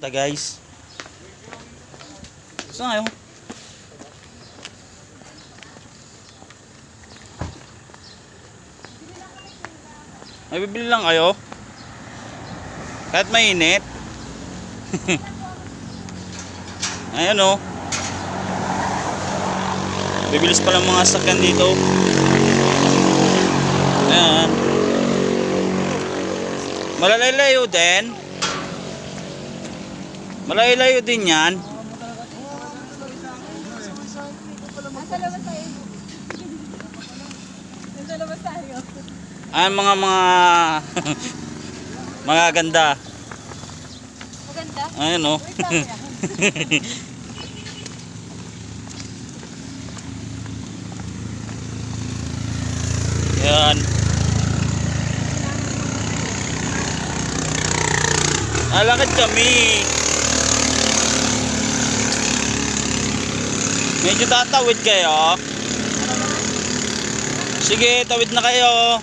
Puta guys. Saan kayo? May bibili lang kayo? Kahit mainit? Ayan o. Bibilis pala mga sakyan dito. Ayan. Malalayo din. Malalayo din yan. Nasa labas tayo. Nasa labas tayo. Ayan mga mga mga ganda. Maganda. Ayan o. Yan. Alakad kami. Medyo tatawid kayo. Sige, tawid na kayo.